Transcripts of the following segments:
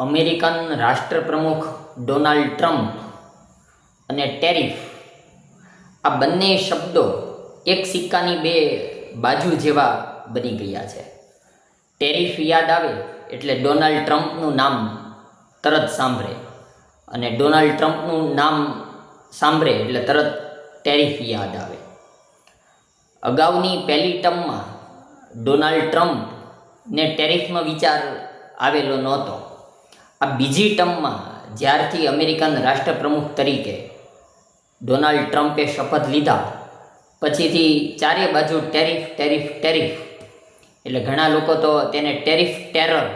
American રાષ્ટ્રપ્રમુખ Donald Trump અને tariff. આ બંને શબ્દો એક સિક્કાની બે બાજુ જેવા બની ગયા છે. ટેરિફ યાદ આવે એટલે ડોનાલ્ડ ટ્રમ્પનું નામ તરત સાંભળે અને ડોનાલ્ડ ટ્રમ્પનું નામ સાંભળે એટલે તરત ટેરિફ યાદ આવે. અગાઉની પહેલી ટર્મમાં ડોનાલ્ડ ટ્રમ્પને ટેરિફનો વિચાર આવેલો નહોતો. આ બીજી ટર્મમાં જ્યારથી અમેરિકન રાષ્ટ્રપ્રમુખ તરીકે ડોનાલ્ડ ટ્રમ્પે શપથ લીધા, પછીથી ચારે બાજુ ટેરિફ ટેરિફ ટેરિફ. એટલે ઘણા લોકો તો તેને ટેરિફ, ટેરર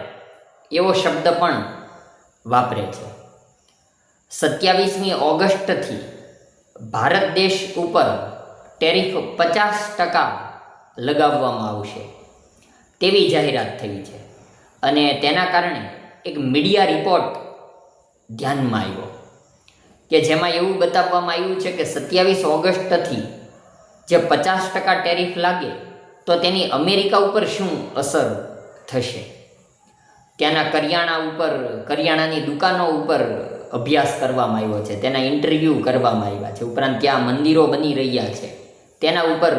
એવો શબ્દ પણ વાપરે છે. સત્યાવીસમી ઓગસ્ટથી ભારત દેશ ઉપર ટેરિફ પચાસ ટકા લગાવવામાં આવશે. તેવી જાહેરાત થઈ છે. અને તેના કારણે એક મીડિયા રિપોર્ટ ધ્યાનમાં આવ્યો કે જેમાં એવું બતાવવામાં આવ્યું છે કે સત્યાવીસ ઓગસ્ટથી જે પચાસ ટકા ટેરિફ લાગે, તો તેની અમેરિકા ઉપર શું અસર થશે? ત્યાંના કરિયાણા ઉપર, કરિયાણાની દુકાનો ઉપર અભ્યાસ કરવામાં આવ્યો છે, તેના ઇન્ટરવ્યૂ કરવામાં આવ્યા છે, ઉપરાંત ત્યાં મંદિરો બની રહ્યા છે, તેના ઉપર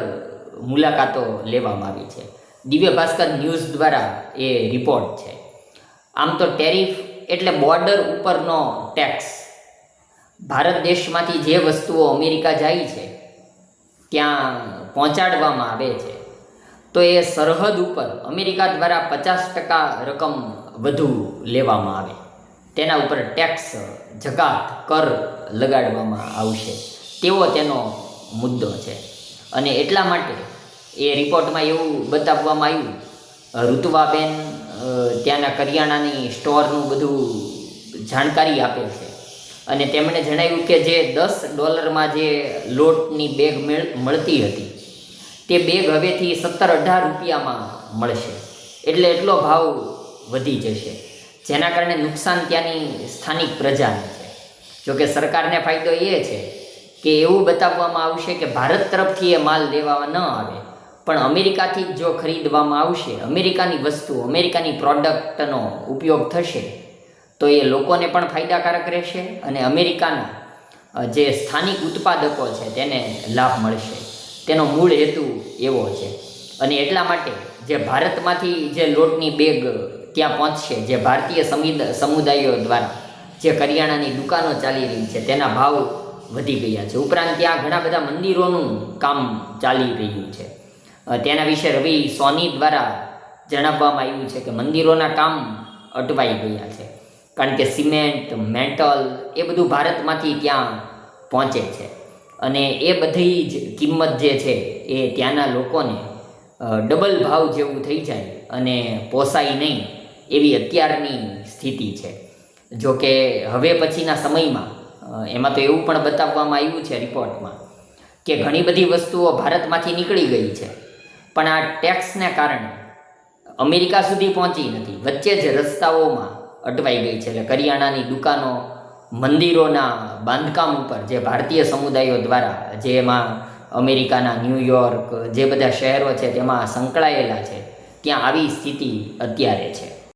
મુલાકાતો લેવામાં આવી છે. દિવ્ય ભાસ્કર ન્યૂઝ દ્વારા એ રિપોર્ટ છે. આમ તો ટેરિફ એટલે બોર્ડર ઉપરનો ટેક્સ. ભારત દેશમાંથી જે વસ્તુઓ અમેરિકા જાય છે, ત્યાં પહોંચાડવામાં આવે છે, તો એ સરહદ ઉપર અમેરિકા દ્વારા પચાસ ટકા રકમ વધુ લેવામાં આવે. તેના ઉપર ટેક્સ જકાત કર લગાડવામાં આવશે. તેવો તેનો મુદ્દો છે. અને એટલા માટે એ રિપોર્ટમાં એવું બતાવવામાં આવ્યું, ઋતુવાબેન ત્યાંના કરિયાણાની સ્ટોરનું બધું જાણકારી આપે છે. અને તેમણે જણાવ્યું કે જે દસ ડોલરમાં જે લોટની બેગ મેળ, મળતી હતી, તે બેગ હવેથી સત્તર અઢાર રૂપિયામાં મળશે. એટલે એટલો ભાવ વધી જશે. જેના કારણે નુકસાન ત્યાંની સ્થાનિક પ્રજાને છે. જોકે સરકારને ફાયદો એ છે કે એવું બતાવવામાં આવશે કે ભારત તરફથી એ માલ લેવા ન આવે. પણ અમેરિકાથી જ ખરીદવામાં આવશે, અમેરિકાની વસ્તુ, અમેરિકાની પ્રોડક્ટનો ઉપયોગ થશે, તો એ લોકોને પણ ફાયદાકારક રહેશે અને અમેરિકાના જે સ્થાનિક ઉત્પાદકો છે તેને લાભ મળશે. તેનો મૂળ હેતુ એવો છે. અને એટલા માટે જે ભારતમાંથી જે લોટની બેગ ત્યાં પહોંચશે, જે ભારતીય સમુદ- સમુદાયો દ્વારા જે કરિયાણાની દુકાનો ચાલી રહી છે, તેના ભાવ વધી ગયા છે. ઉપરાંત ત્યાં ઘણા બધા મંદિરોનું કામ ચાલી રહ્યું છે. તેના વિશે રવિ સોની દ્વારા જણાવવામાં આવ્યું છે કે મંદિરોના કામ અટવાઈ ગયા છે. કારણ કે સિમેન્ટ, મેટલ એ બધું ભારતમાંથી ત્યાં પહોંચે છે. અને એ બધી જ કિંમત જે છે એ ત્યાંના લોકોને ડબલ ભાવ જેવું થઈ જાય અને પોસાય નહીં એવી અત્યારની સ્થિતિ છે. જો કે હવે પછીના સમયમાં એમાં તો એવું પણ બતાવવામાં આવ્યું છે રિપોર્ટમાં કે ઘણી બધી વસ્તુઓ ભારતમાંથી નીકળી ગઈ છે. પણ આ ટેક્સને કારણે અમેરિકા સુધી પહોંચી નથી. વચ્ચે જ રસ્તાઓમાં અટવાઈ ગઈ છે. એટલે કરિયાણાની દુકાનો, મંદિરોના બાંધકામ ઉપર જે ભારતીય સમુદાયો દ્વારા જેમાં અમેરિકાના ન્યૂયોર્ક જે બધા શહેરો છે, તેમાં સંકળાયેલા છે, ત્યાં આવી સ્થિતિ અત્યારે છે.